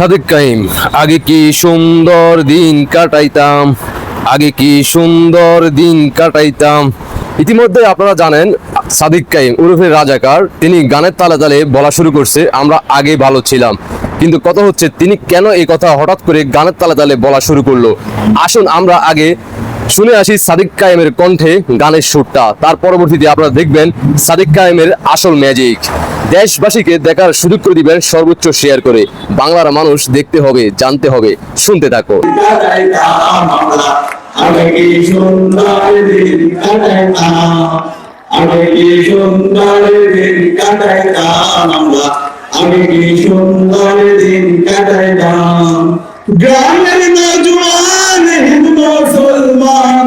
সাদেক কাইম। আগে কি সুন্দর দিন কাটাইতাম? আগে কি সুন্দর দিন কাটাইতাম? ইতিমধ্যে আপনারা জানেন, সাদিক কাইম উরুফের রাজাকার, তিনি গানের তালে তালে বলা শুরু করছে, আমরা আগে ভালো ছিলাম। কিন্তু কথা হচ্ছে, তিনি কেন এই কথা হঠাৎ করে গানের তালে তালে বলা শুরু করল? আসুন আমরা আগে শুনে আসি সাদিক কায়েমের কণ্ঠে গানের সুরটা। তার পরবর্তীতে আপনারা দেখবেন, সাদিক কায়েমের আসল ম্যাজিক। দেশবাসীকে দেখার সুযোগ করে দিবেন সর্বোচ্চ শেয়ার করে। বাংলার মানুষ দেখতে হবে, জানতে হবে, শুনতে থাকো। গ্রামের মুসলমান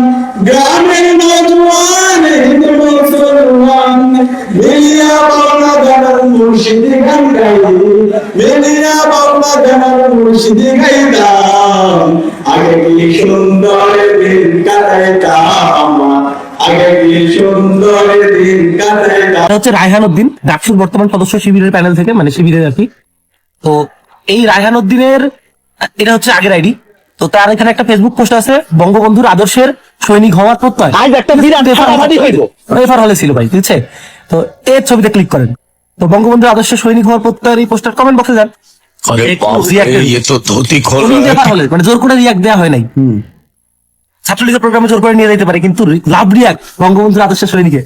মুর্শিদি বাংলা মুর্শিদি গাইতাম আগে কি সুন্দর দিন কাটাইতাম হচ্ছে রায়হান উদ্দিন ডাকসুর বর্তমান সদস্য শিবিরের প্যানেল থেকে মানে শিবিরের আর কি। তো এই রায়হান উদ্দিনের এটা হচ্ছে আগের আইডি। তো তার এখানে একটা ফেসবুক পোস্ট আছে বঙ্গবন্ধুর আদর্শের সৈনিক হওয়ার প্রত্যয়। রেফার হলে ছিল। ভাই ঠিক আছে তো এর ছবিতে ক্লিক করেন। তো বঙ্গবন্ধুর আদর্শ সৈনিক হওয়ার প্রত্যয়ের এই পোস্টার কমেন্ট বক্সে যান। মানে জোর করে রিয়াক দেওয়া হয় নাই। ছাত্রলীগের প্রোগ্রামে জোর করে নিয়ে যেতে পারে কিন্তু লাভ বঙ্গবন্ধুর আদর্শ সৈনিকে।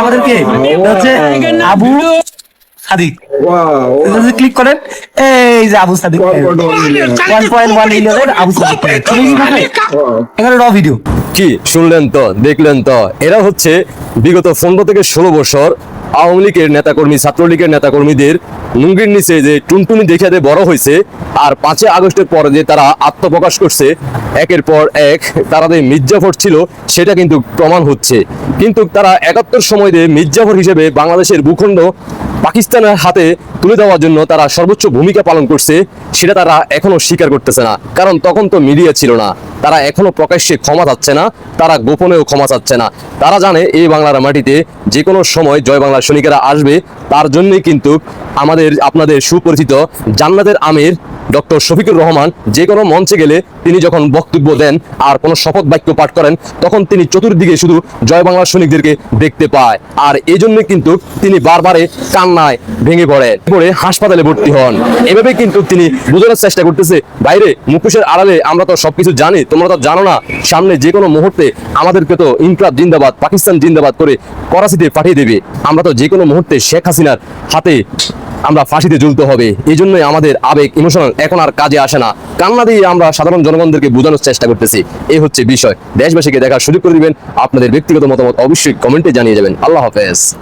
আমাদেরকে হচ্ছে আবু ক্লিক করেন আবু সাদিক। ভিডিও কি শুনলেন তো দেখলেন তো এরা হচ্ছে বিগত পনেরো থেকে ষোলো বছর আওয়ামী লীগের নেতাকর্মী, ছাত্রলীগের নেতাকর্মীদের লুঙ্গির নিচে যে টুনটুনি দেখে দেখাতে বড় হয়েছে, আর পাঁচই আগস্টের পরে যে তারা আত্মপ্রকাশ করছে, একের পর এক তারা যে মির্জাফর ছিল, সেটা কিন্তু প্রমাণ হচ্ছে। কিন্তু তারা একাত্তর সময় দিয়ে মির্জাফর হিসেবে বাংলাদেশের ভূখণ্ড পাকিস্তানের হাতে তুলে দেওয়ার জন্য তারা সর্বোচ্চ ভূমিকা পালন করছে, সেটা তারা এখনও স্বীকার করতেছে না। কারণ তখন তো মিডিয়া ছিল না। তারা এখনও প্রকাশ্যে ক্ষমা চাচ্ছে না, তারা গোপনেও ক্ষমা চাচ্ছে না। তারা জানে এই বাংলার মাটিতে যে কোনো সময় জয় বাংলার সৈনিকেরা আসবে, তার জন্যই কিন্তু আমাদের, আপনাদের সুপরিচিত জান্নাতের আমির ডক্টর শফিকুর রহমান যে কোনো মঞ্চে গেলে তিনি যখন বক্তব্য দেন আর কোনো শপথ বাক্য পাঠ করেন, তখন তিনি চতুর্দিকে শুধু জয় বাংলার সৈনিকদেরকে দেখতে পায়। আর এই জন্য কিন্তু তিনি বারবারে কান্নায় ভেঙে পড়ে পড়ে হাসপাতালে ভর্তি হন। এভাবে কিন্তু তিনি বোঝানোর চেষ্টা করতেছে, বাইরে মুখোশের আড়ালে আমরা তো সবকিছু জানি, তোমরা তো জানো না, সামনে যে কোনো মুহূর্তে আমাদেরকে তো ইনকলাব জিন্দাবাদ, পাকিস্তান জিন্দাবাদ করে করাচিতে পাঠিয়ে দেবে। আমরা তো যে কোনো মুহূর্তে শেখ হাসিনার হাতে আমরা ফাঁসিতে ঝুলতে হবে। এই জন্যই আমাদের আবেগ ইমোশনাল এখন আর কাজে আসে না। কান্না দিয়ে আমরা সাধারণ জনগণদেরকে বোঝানোর চেষ্টা করতেছি। এই হচ্ছে বিষয়। দেশবাসীকে দেখার সুযোগ করে দিবেন। আপনাদের ব্যক্তিগত মতামত অবশ্যই কমেন্টে জানিয়ে যাবেন। আল্লাহ হাফেজ।